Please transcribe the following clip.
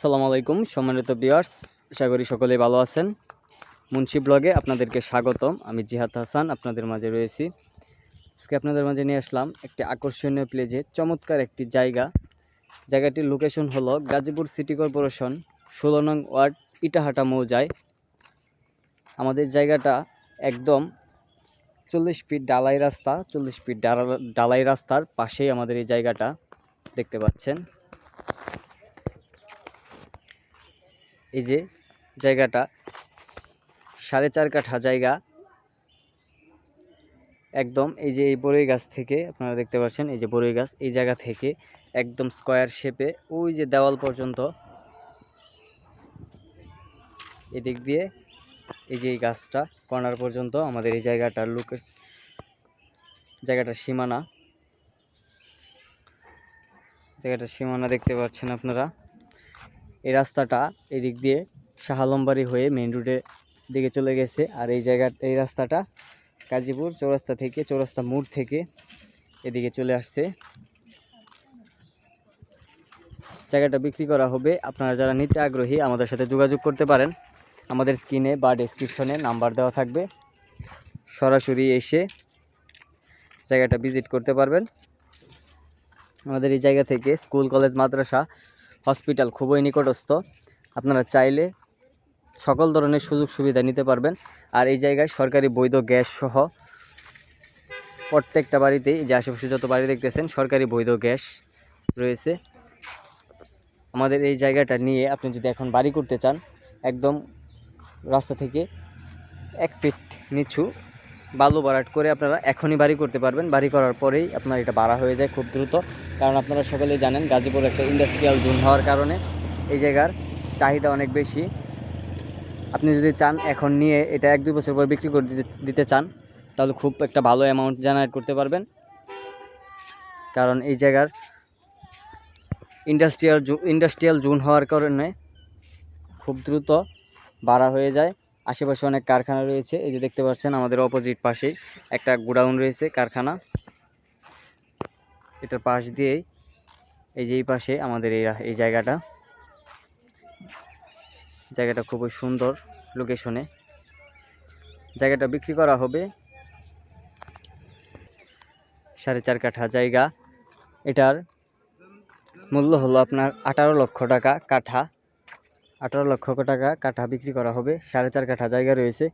আসসালামু আলাইকুম, সম্মানিত বিয়ার্স আশা করি সকলেই ভালো আছেন। মুন্সি ব্লগে আপনাদেরকে স্বাগতম। আমি জিহাদ হাসান, আপনাদের মাঝে রয়েছি। আজকে আপনাদের মাঝে নিয়ে আসলাম একটি আকর্ষণীয় প্লেজে চমৎকার একটি জায়গা। জায়গাটির লোকেশন হলো গাজীপুর সিটি কর্পোরেশন ষোলো নং ওয়ার্ড, ইটাহাটা মৌজায়। আমাদের জায়গাটা একদম চল্লিশ ফিট ডালাই রাস্তা, চল্লিশ ফিট ডালা- ডালাই রাস্তার পাশেই আমাদের এই জায়গাটা, দেখতে পাচ্ছেন। এই যে জায়গাটা, সাড়ে চার কাঠা জায়গা। একদম এই যে এই বড়ই গাছ থেকে আপনারা দেখতে পাচ্ছেন, এই যে বড়ই গাছ, এই জায়গা থেকে একদম স্কোয়ার শেপে ওই যে দেওয়াল পর্যন্ত। এদিক দিয়ে এই যে এই গাছটা, কর্নার পর্যন্ত আমাদের এই জায়গাটার লুকে, জায়গাটার সীমানা। জায়গাটার সীমানা দেখতে পাচ্ছেন আপনারা। এই রাস্তাটা এদিক দিয়ে শাহালম্বাড়ি হয়ে মেইন রোডের দিকে চলে গেছে। আর এই জায়গা, এই রাস্তাটা গাজীপুর চৌরাস্তা থেকে, চৌরাস্তা মোড় থেকে এদিকে চলে আসছে। জায়গাটা বিক্রি করা হবে। আপনারা যারা নিতে আগ্রহী আমাদের সাথে যোগাযোগ করতে পারেন। আমাদের স্ক্রিনে বা ডেসক্রিপশনে নাম্বার দেওয়া থাকবে। সরাসরি এসে জায়গাটা ভিজিট করতে পারবেন। আমাদের এই জায়গা থেকে স্কুল কলেজ মাদ্রাসা হসপিটাল খুবই নিকটস্থ। আপনারা চাইলে সকল ধরনের সুযোগ সুবিধা নিতে পারবেন। আর এই জায়গায় সরকারি বৈধ গ্যাস সহ প্রত্যেকটা বাড়িতেই যে আশেপাশে যত বাড়ি দেখতেছেন, সরকারি বৈধ গ্যাস রয়েছে। আমাদের এই জায়গাটা নিয়ে আপনি যদি এখন বাড়ি করতে চান, একদম রাস্তা থেকে এক ফিট নিচু বালু বারাট করে আপনারা এখনই বাড়ি করতে পারবেন। বাড়ি করার পরেই আপনার এটা বাড়া হয়ে যায় খুব দ্রুত। কারণ আপনারা সকলেই জানেন, গাজীপুর একটা ইন্ডাস্ট্রিয়াল জোন হওয়ার কারণে এই জায়গার চাহিদা অনেক বেশি। আপনি যদি চান এখন নিয়ে এটা এক দুই বছর পর বিক্রি করে দিতে দিতে চান, তাহলে খুব একটা ভালো অ্যামাউন্ট জেনারেট করতে পারবেন। কারণ এই জায়গার ইন্ডাস্ট্রিয়াল ইন্ডাস্ট্রিয়াল জোন হওয়ার কারণে খুব দ্রুত বাড়া হয়ে যায়। আশেপাশে অনেক কারখানা রয়েছে, এই যে দেখতে পাচ্ছেন আমাদের অপোজিট পাশেই একটা গোডাউন রয়েছে, কারখানা। এটার পাশ দিয়েই এই যে এই পাশে আমাদের এই এই জায়গাটা। জায়গাটা খুবই সুন্দর লোকেশনে। জায়গাটা বিক্রি করা হবে সাড়ে চার কাঠা জায়গা। এটার মূল্য হলো আপনার আঠারো লক্ষ টাকা কাঠা। আঠারো লক্ষ টাকা কাঠা বিক্রি করা হবে। সাড়ে চার কাঠা জায়গা রয়েছে।